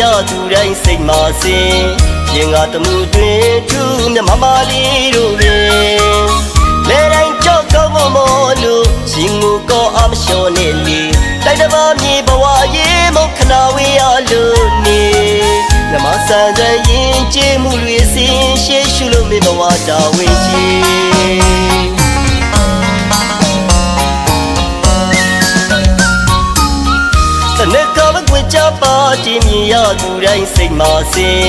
ရသူတိုင်းစိတ်မာစင်ရင်ကတမှုတွင်ထူးမြတ်မမလေးတို့ပင်လဲတိုင်းကြောက်ကောင်းမမောလို့ရှင်ငူကောအမလျှော်နေလေတိုက်တပါမြေဘဝရေးမခနာဝေးရလို့နေနမဆန်တဲ့ရင်ကျေးမှုတွေစင်ရှေးရှုလို့မေဘဝတာဝင်ကြီး ပါတီမြင်ရသူတိုင်းစိတ်မာစင်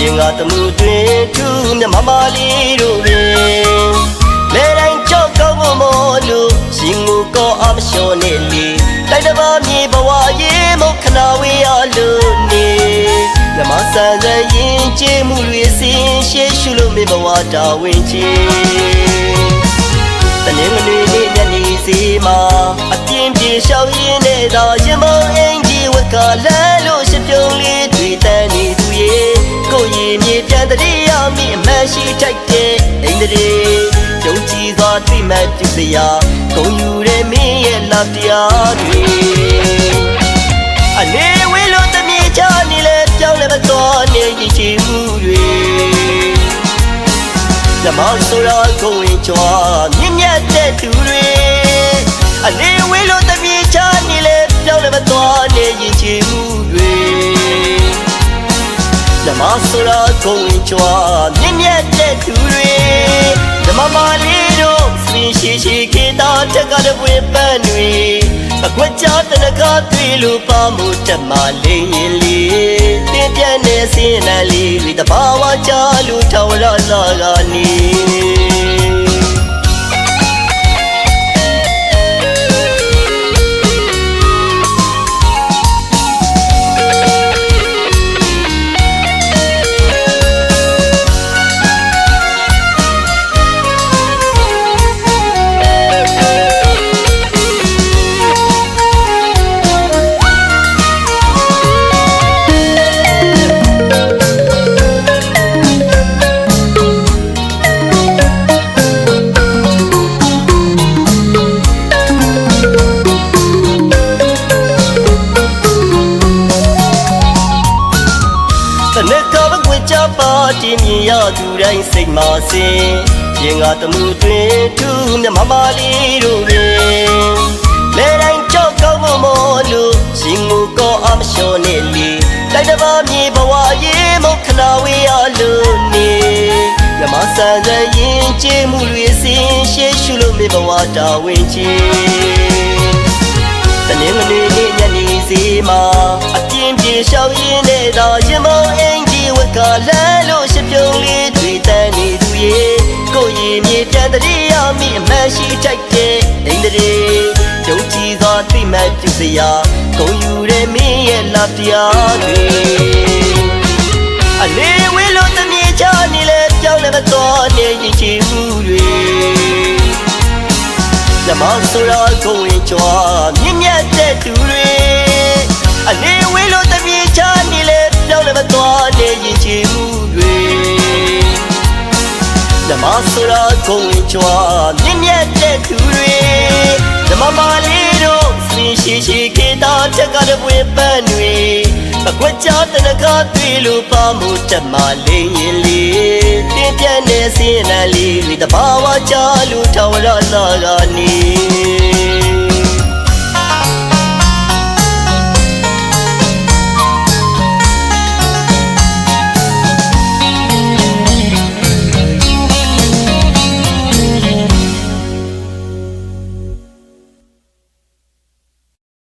ရင်ကတမှုတွင်ထူးမြတ်မမလေးတို့ပင်လဲတိုင်းကြောက်ကောင်းမမောလို့ရှင်ငူကောအမလျှော်နေလေတိုက်တပါမြေဘဝရေးမခနာဝေးရလို့နေမြမဆန်တဲ့ရင်ကျေးမှုတွေစင်ရှေးရှုလို့မေဘဝတာဝင်ကြီးတနင်္ဂနွေနေ့ညနေစီမှာအပြင်းပြေရှောက်ရင်းနဲ့သာရင်မအင်ကြီး ဝက်ကလဲလို့ရှပြုံးလေးတွေတန်းနေသူရဲ့ကိုယ်ရင်မြေပြန်တည်းရမိအမှန်ရှိထိုက်တဲ့အင်္ဒရီကြုံကြည်စွာတွေ့မှပြုစရာဂုံယူတဲ့မင်းရဲ့လာတရားတွေအနေဝေးလို့တမြေချနေလဲပြောင်းလဲမသွားနေရင်ချီမှုတွေဓမ္မဆိုရာကိုဝင်ကြွားမြင့်မြတ်တဲ့သူတွေအနေဝေးလို့တပြေ ရင်ချီမှုတွေဓမ္မဆိုရာကိုဝင်ကြွားမြင့်မြတ်တဲ့သူတွေဓမ္မမာလေးတို့စင်ရှိရှိခေတာတက်ကတပွေပန်းတွေအကွက်ကြတနကတွေ့လို့ပါမှုတမလေးရင်လေးတင်းပြတ်နေစင်းနံလေးတွေတဘာဝကြလူထောင်ရလာကနေ တင်မြင်ရသူတိုင်းစိတ်မာစင်ရင်ကတမှုတွင်ထူးမြတ်မမလေးတို့ပင်လဲတိုင်းကြောက်ကောင်းမမောလို့ရှင်ငူကောအမလျှော်နေလေတိုက်တပါမြေဘဝရေးမခနာဝေးရလို့နေမြမဆန်တဲ့ရင်ကျေးမှုတွေစင်ရှေးရှုလို့မေဘဝတာဝင်ကြီးတနင်္ဂနွေနေ့ညနေစီမှာအပြင်းပြေရှောက်ရင်းနဲ့သာရင်မအင် တည်းရမိအမှန်ရှိထိုက်တဲ့အင်္ဒရီကြုံကြည်စွာသိမှတ်ပြုစရာဂုံယူတဲ့မင်းရဲ့လာတရားတွေအနေဝေးလို့တမြေချနေလဲပြောင်းလဲမသွားနေရင်ချီမှုတွေဓမ္မဆိုရာကိုဝင်ကြွားမြင့်မြတ်တဲ့သူတွေအနေဝေးလို့တပြေချနေလဲပြောင်းလဲမသွားနေရင်ချီမှုတွေဓမ္မဆိုရာ ကိုဝင်ကြွားမြင့်မြတ်တဲ့သူတွေဓမ္မမာလေးတို့စင်ရှိရှိခေတာတက်ကတပွေပန်းတွေအကွက်ကြတနကတွေ့လို့ပါမှုတမလေးရင်လေးတင်းပြတ်နေစင်းနံလေးတွေတဘာဝကြလူထောင်ရလာကနေ